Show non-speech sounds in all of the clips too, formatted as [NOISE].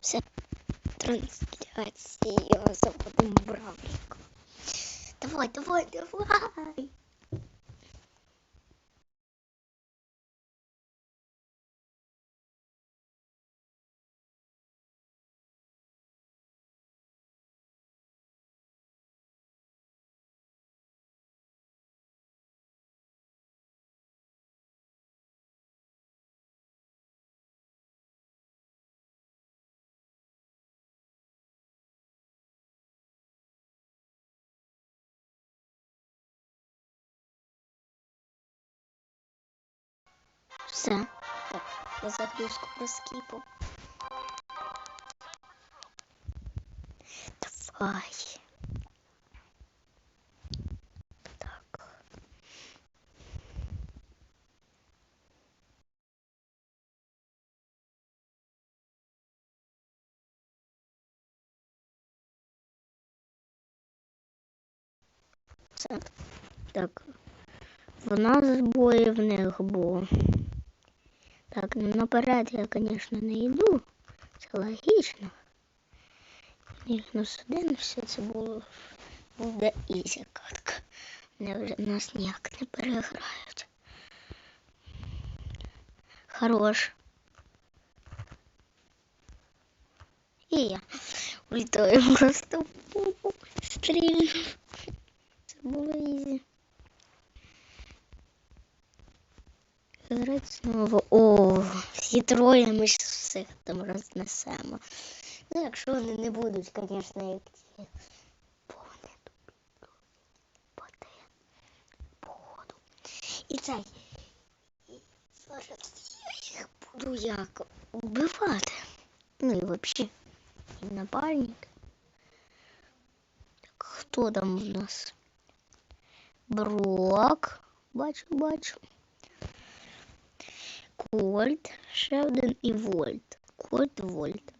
Все. Трансляція заводом Бравліка. Давай, давай, давай. Все. Так, я загрузку проскіпу. Давай. Так. Все. Так. В нас збої в них було. Так, ну наперед я, звісно, не йду. Це логічно. Мінус один, все це було буде ізі катка. Вони вже нас ніяк не переграють. Хорош. І я улітаю просто стрільну. Це було ізі. Грати знову. О, всі троє ми ж всіх там рознесемо. Ну, якщо вони не будуть, звісно, як ті. Походу. І цей. Зараз я їх буду як вбивати. Ну і взагалі. І напарник. Так, хто там у нас? Брок. Бачу, бачу. Кольт, ще один і Вольт. Кольт, Вольт.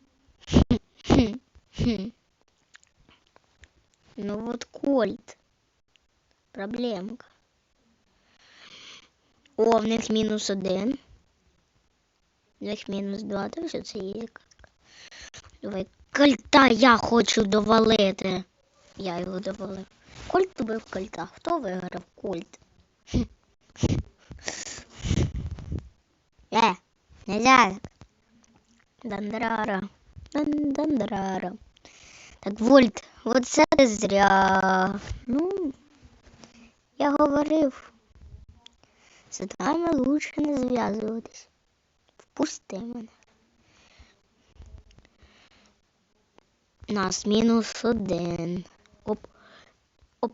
Ну вот Кольт. Проблемка. О, в них мінус один. В них мінус два, то все це є. Давай. Кольта я хочу довалити. Я його довалив. Кольт добив кольта. Хто виграв? Кольт. Е, нельзя. Дандрара. Дан Так, Вольт, от це ти зря. Ну, я говорив. З нами лучше не зв'язуватись. Впусти мене. Нас мінус один. Оп. Оп.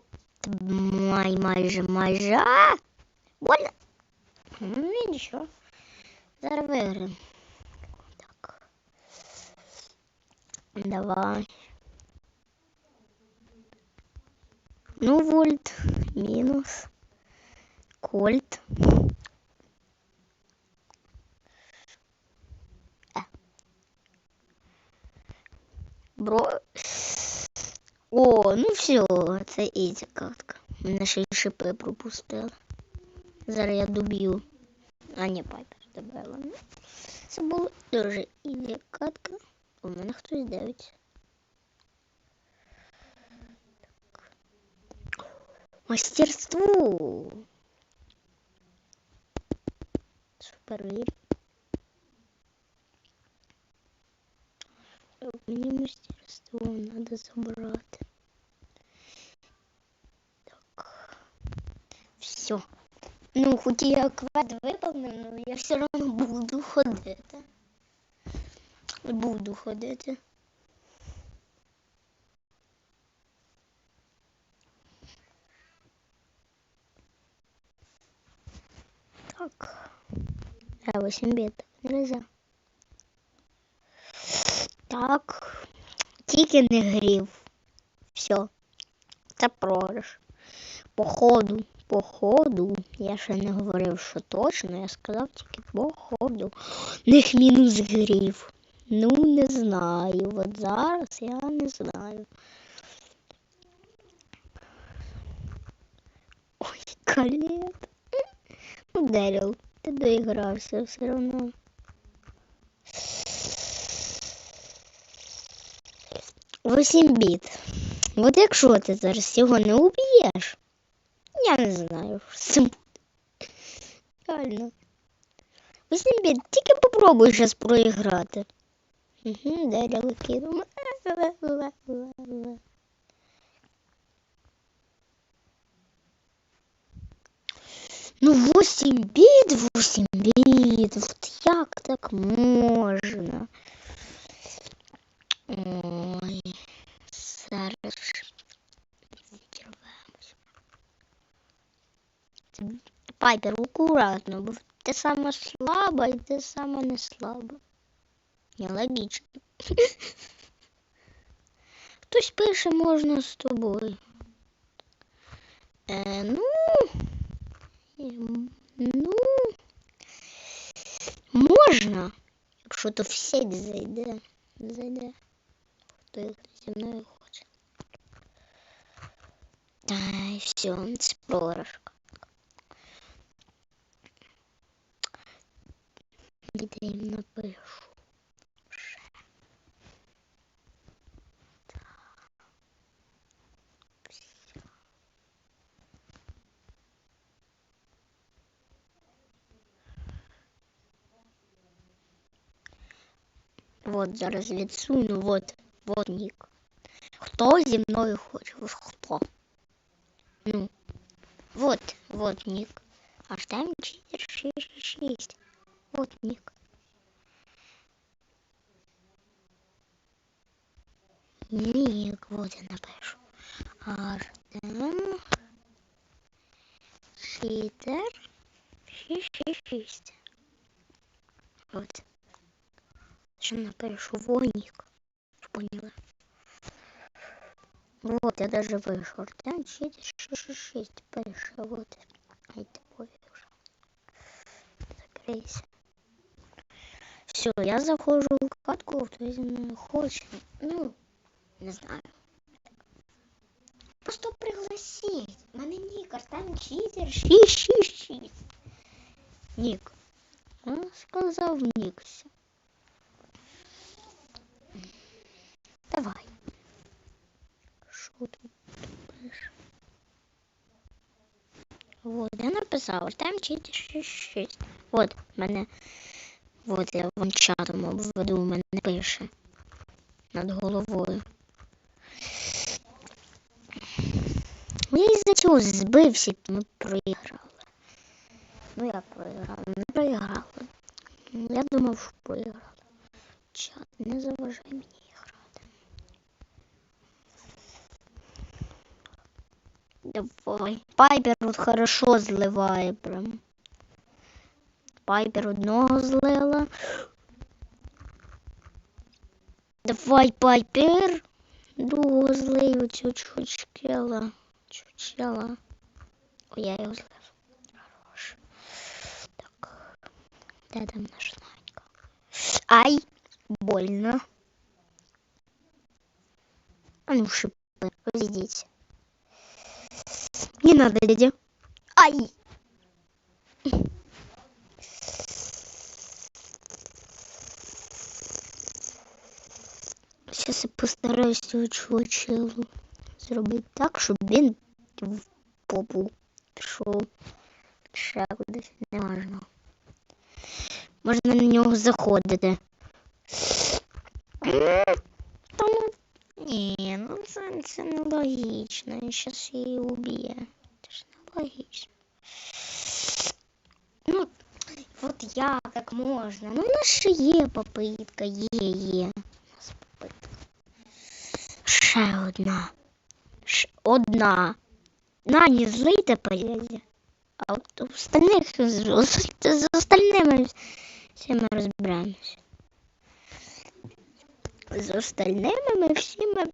Май, майже, майже. А! Больно. Ну, нічого. Зараз виграємо. Так. Давай. Ну, вольт. Мінус. Кольт. Е. Бро. О, ну все, це ізі катка. Мене ще й шипи пропустили. Зараз я доб'ю. А, ні, пайпер добила. Ну, Це було дуже ізі катка. У мене хтось дивиться. Так. Мастерство. Супер Мені мастерство треба забрати. Так. Все. Ну, хоч я квад виповнив, але я все одно буду ходити. Буду ходити. Так. А, 8 бит. Нельзя. Так. Тільки не грів. Все. Це програш. Походу. Походу, я ще не говорив, що точно, я сказав тільки походу. В них мінус грів. Ну, не знаю. От зараз я не знаю. Ой, калет. Ну, Деріл, ти доігрався все одно. 8 біт. От якщо ти зараз його не уб'єш, я не знаю, [LAUGHS] що з цим буде. Реально. 8 біт, тільки попробуй зараз проіграти. Угу, дерево викидемо. Ну, 8 біт, 8 біт. Вот як так можна? Ой, зараз Пайпер, акуратно, бо ти сама слаба і ти сама не слаба. Нелогічно. [LAUGHS] Хтось пише можна з тобою. Е, ну, ну, можна, якщо то в сеть зайде. Зайде. Хто зі мною хоче. Та і все, це програшка. Де їм напишу. Вот зараз відсуну, вот, вот нік. Хто зі мною хоче? Ось Хто? Ну. Вот, вот нік. Аж там 466. Вот нік. Нік, вот я напишу. Артем. Читер. 666. Вот. Ще напишу вонік. Поняла. Вот, я даже вышел. Артем 466 пише. Вот. Ай, ты повіж. Закрийся. Все, я захожу в катку, хто зі мною хоче. Ну, не знаю. Просто пригласіть. У мене нік, Артем Читер 666. Нік. Он сказав Нікся. Давай. Що тут пише? Вот, я написав Артем 466. Вот, в мене. Вот я вам чатом обведу, у мене пише над головою. Ну, Я із-за цього збився, ми проіграли. Ну як проіграли? Не проіграли. Ну, Я думав, що проіграли. Чат, не заважай мені грати. Давай. Пайпер от хорошо зливає прям. Пайпер одного злила. Давай, Пайпер. Другого злий оцю чучела. Чучела. Ой, я його злив. Хорош. Так. Де там наш? Ай, больно. А ну, шипы, разойдите. Не надо, дядя. Ай! Сейчас я постараюсь цього чувачелу зробити так, щоб він в попу пішов. Ще кудись не можна. Можна на нього заходити. Та ну, ні, ну це, це нелогічно. Він зараз її уб'є. Це ж нелогічно. Ну, от як так можна? Ну, у нас ще є попитка, є, є. У нас попитка. Ще одна. Ще одна. На, не злийте поїзді. А от остальних, з, остальними всіми розбираємося. З остальними ми всіми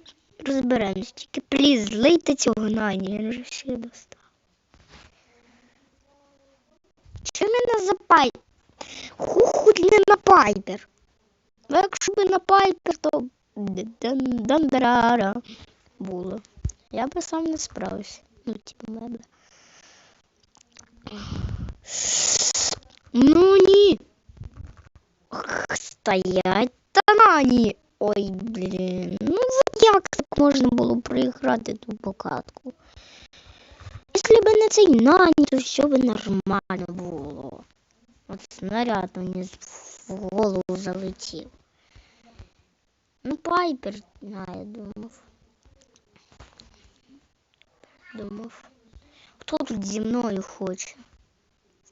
розберемось. Тільки пліз, злийте цього Нані, він вже всіх достав. Чи мене за пай? Хухуть не на пайпер. Ну, якщо б на пайпер, то дандарара було. Я би сам не справився. Ну, типу, мене. Ну ні. Стоять та нані. Ой, блін. Ну як так можна було проіграти ту покатку? Якщо б не цей нані, то все б нормально було. От снаряд мені в голову залетів. Ну, Пайпер, а, думав. Думав. Хто тут зі мною хоче?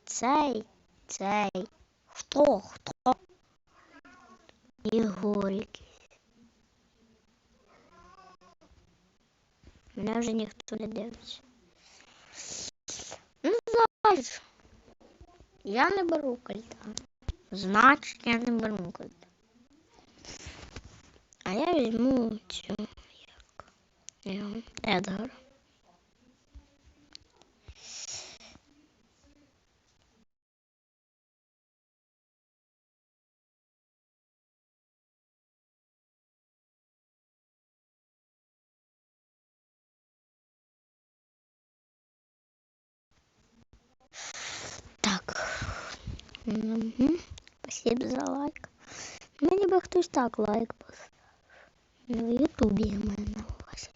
Цей, цей. Хто? Хто? Ігор якийсь. Мене вже ніхто не дивиться. Ну, знаєш. Я не беру кольта. Значить, я не беру кольта. А я візьму цю як його, Едгар. Так. Спасибо за лайк. Мені би хтось так лайк поставив. В Ютубі я маю на увазі.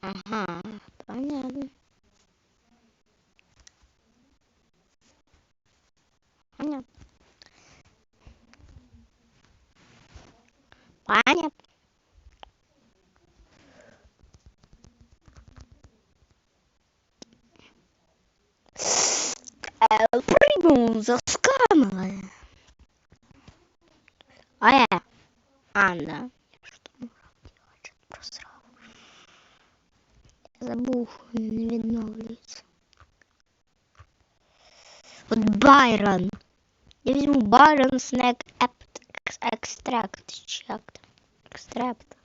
Ага. Понятно. Понятно. Прыгнул, заскамила. А я? А, да. Я что делать? Просрал. Я забыл, не відновлюється. От Байрон. Я візьму Байрон Снек Екстракт. Чи як там? Екстракт.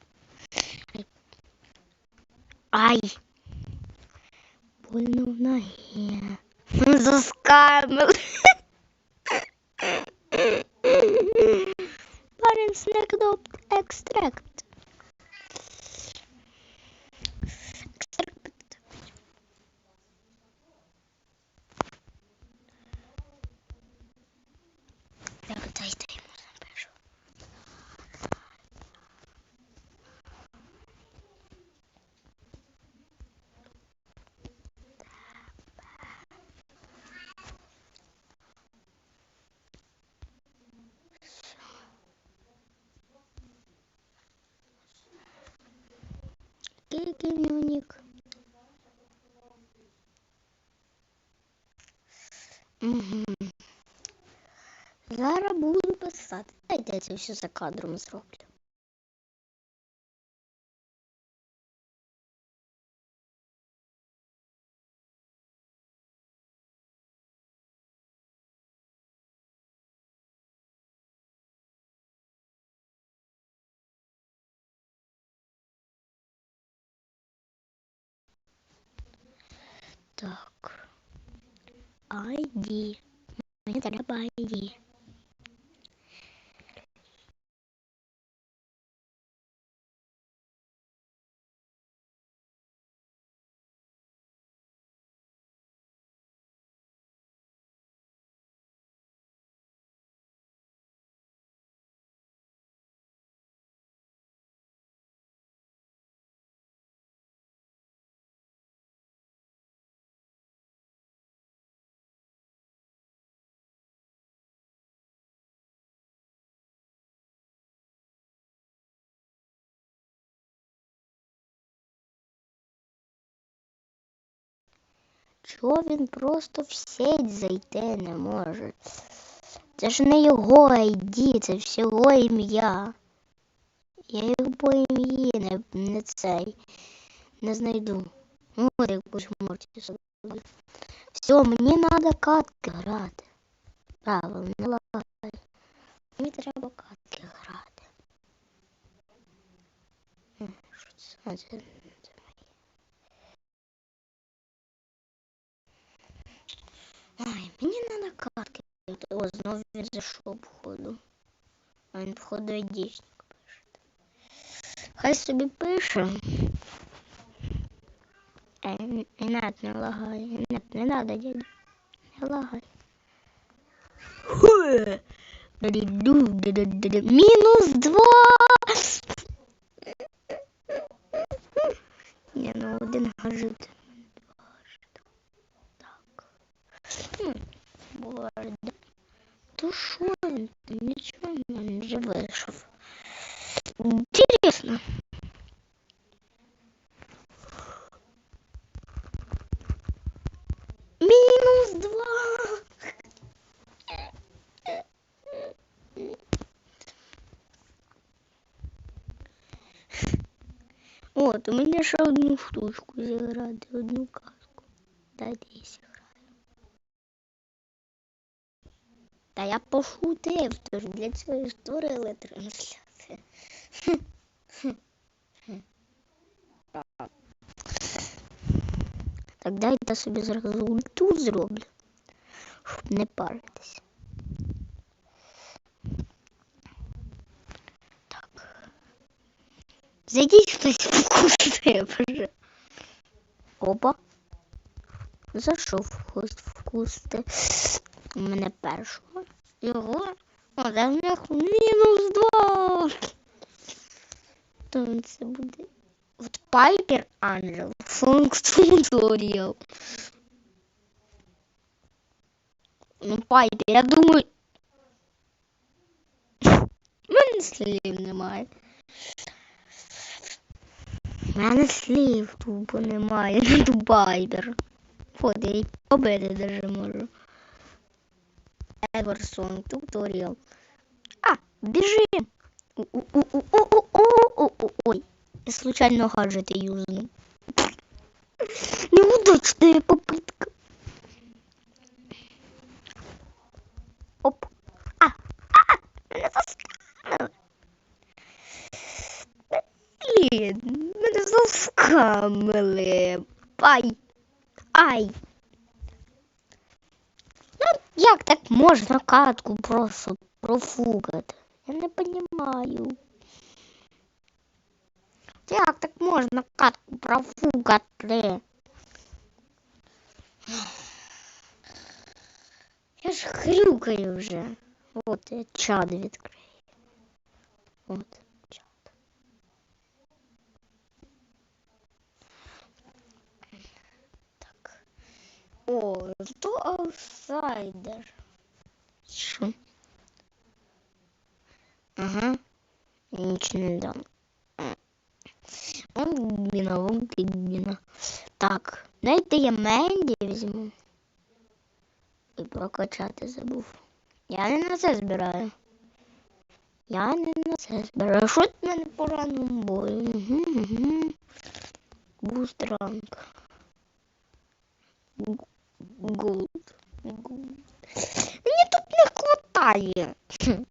Ай. Больно в ногі. Заскамив. Байрон Снек Екстракт. Екстракт. Так, дайте йому запишу. Який в нього нік? Угу. Зараз буду писати. Дайте це все за кадром зроблю. ID. Мені треба ID. Чого він просто в сеть зайти не може? Це ж не його ID, це всього ім'я. Я його ім'ї не, не цей не знайду. Ну, якусь морті собі. Все, мені треба катки грати. Правильно, не лагай. Мені треба катки грати. Що це? А, це, це моє. Ай, мені треба катки. О, знов він зайшов, походу. А він, походу, айдішник пише. Хай собі пише. Е, н- не лагає. Інет не надо, дядя. Не лагай. Мінус два. Ні, ну один гаджет. bu arada. Dur şu ничего ну, не живешь, Интересно. Минус два. Вот, у меня еще одну штучку заиграли, одну каску. Да, 10. Та я пошутив, тож для цього і створили трансляцію. Так дайте собі зразу ульту зроблю, щоб не паритись. Так. Зайдіть хтось в кусти [LAUGHS] вже. Опа. Зайшов хтось в кусти. У мене першого. Його. О, да в них мінус два. То це буде. От Пайпер Анджел. Функціоноріал. Ну, Пайпер, я думаю. У мене слів немає. У мене слів тупо немає. [LAUGHS] Тут Пайпер. От, я її побити даже можу. Эверсон, туториал. А, бежим! Ой, я случайно гаджеты юзнул. [LAUGHS] Неудачная попытка. Оп. А, а, мене заскамили. Блін, мене заскамили. Ай, ай. Як так можна катку просто профукати? Я не розумію. Як так можна катку профукати? Я ж хрюкаю вже. От я чат відкрию. От О, то аутсайдер. Що? Ага. Нічого не дам. Он гміна, вон гміна. Так, дайте я Менді візьму. І прокачати забув. Я не на це збираю. Я не на це збираю. Що в мене по бою? Угу, угу. Буст ранг. Голд. Голд. Мені тут не хватає. Хм.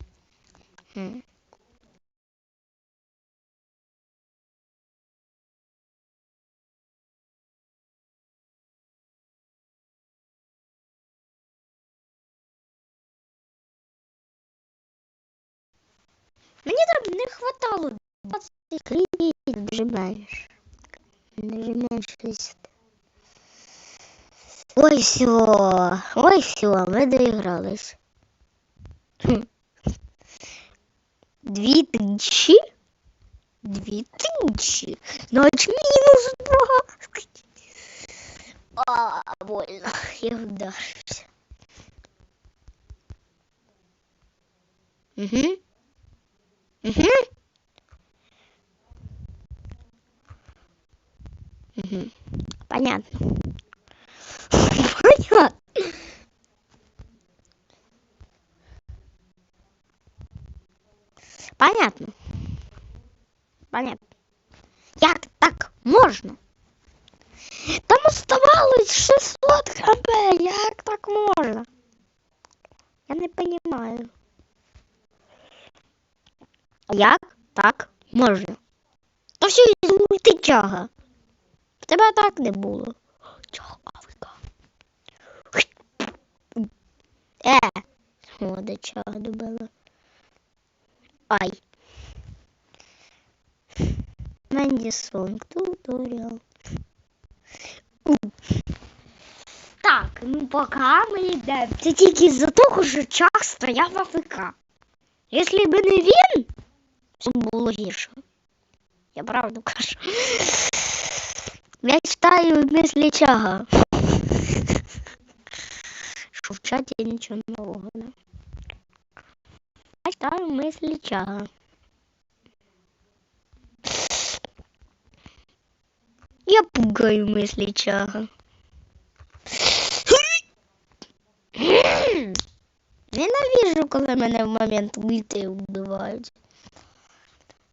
Мені там не хватало 20 кредитів, даже менше. Даже менше 10. Ой, все, ой, все, ми доігрались. Хм. Дві тисячі? Дві тисячі? Значить мінус два. А, больно, я вдарився. Угу. Угу. Угу. Понятно. Понятно. Як так можна? То все із мультичага. В тебе так не було. Чого Авика? Е, О, чого добила. Ай. Менді Сонг туторіал. Так, ну поки ми йдемо. Це тільки з-за того, що час стояв АФК. Якщо б не він, б було гірше. Я правду кажу. Я читаю мислі чага. Що в чаті нічого нового, да? Я читаю мислі чага. Я пугаю мислі чага. Ненавижу, коли мене в момент ульти вбивають.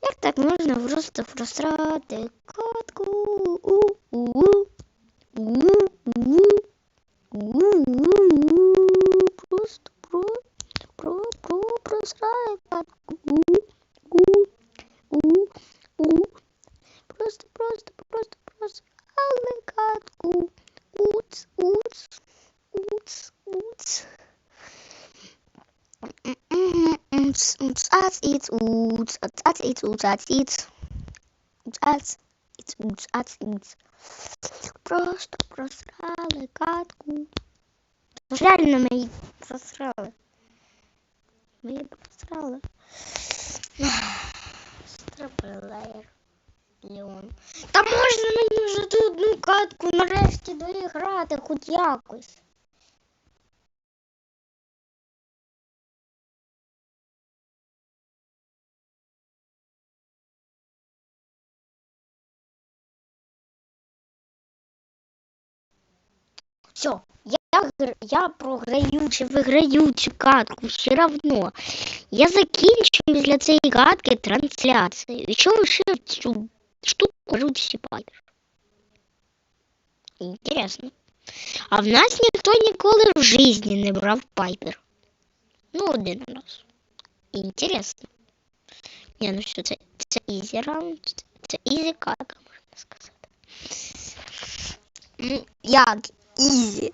Як так можна просто просрати. У-у-у. Просто про, про, про, просрати катку. У-у-у. Просто, просто, просто, просрали катку. Уц, уц, уц, уц. Просто просрали катку. Реально ми просрали. Ми її просрали. Страпелеєр. Леон. Та можна мені вже ту одну катку нарешті доіграти хоч якось. Все, я, гр- я програю чи виграю цю катку, все равно. Я закінчу після цієї катки трансляцію. І що лише цю штуку кажуть всі пайпер. Інтересно. А в нас ніхто ніколи в житті не брав пайпер. Ну, один раз. Інтересно. Ні, ну що, це, це ізі раунд, це ізі катка, можна сказати. Ну, як ізі?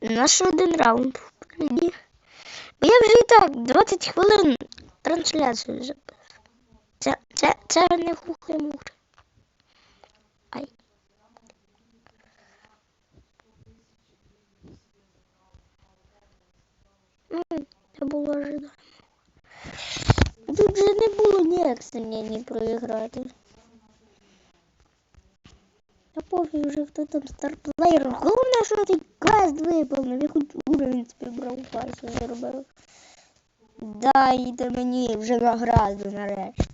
Наш один раунд впереді. Бо я вже і так 20 хвилин трансляцію записав. Це, це, це не хухи-мухи. Ай. Ну, це було ожидаемо. Тут же не було ніяк сумнівні проіграти. Та пофіг вже хто там старплеєр. Головне, що ти квест виповнив, я хоч уровень собі брав файсу зробив. Дайте мені вже награду нарешті.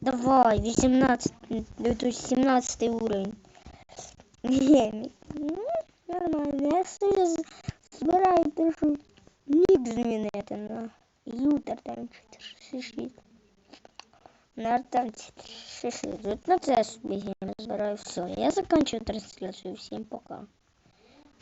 Давай, 18, ну, то 17 уровень. Ні, ну, нормально. Я собі збираю те, що нік змінити на ютер там 466. На там 466. От на це собі я збираю все. Я закінчую трансляцію. Всім пока.